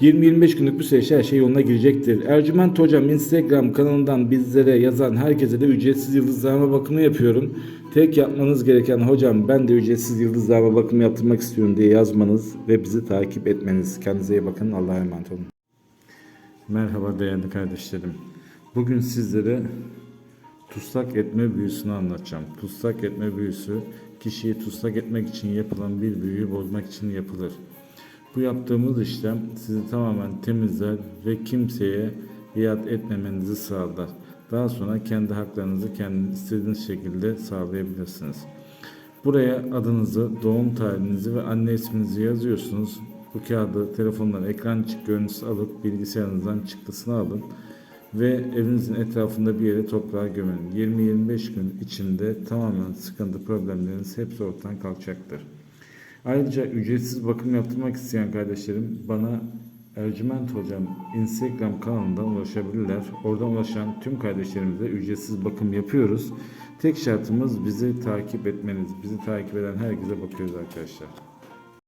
20-25 günlük bir süreçte her şey yoluna girecektir. Ercüment Hocam Instagram kanalından bizlere yazan herkese de ücretsiz yıldızlama bakımı yapıyorum. Tek yapmanız gereken hocam ben de ücretsiz yıldızlama bakımı yaptırmak istiyorum diye yazmanız ve bizi takip etmeniz. Kendinize iyi bakın. Allah'a emanet olun. Merhaba değerli kardeşlerim. Bugün sizlere Tutsak etme büyüsünü anlatacağım. Tutsak etme büyüsü kişiyi tutsak etmek için yapılan bir büyüyü bozmak için yapılır. Bu yaptığımız işlem sizi tamamen temizler ve kimseye biat etmemenizi sağlar. Daha sonra kendi haklarınızı kendiniz istediğiniz şekilde sağlayabilirsiniz. Buraya adınızı, doğum tarihinizi ve anne isminizi yazıyorsunuz. Bu kağıdı telefondan ekran çık görüntüsü alıp bilgisayarınızdan çıktısını alın ve evinizin etrafında bir yere toprağa gömün. 20-25 gün içinde tamamen sıkıntı problemleriniz hepsi ortadan kalkacaktır. Ayrıca ücretsiz bakım yaptırmak isteyen kardeşlerim bana Ercüment Hocam Instagram kanalından ulaşabilirler. Oradan ulaşan tüm kardeşlerimize ücretsiz bakım yapıyoruz. Tek şartımız bizi takip etmeniz. Bizi takip eden herkese bakıyoruz arkadaşlar.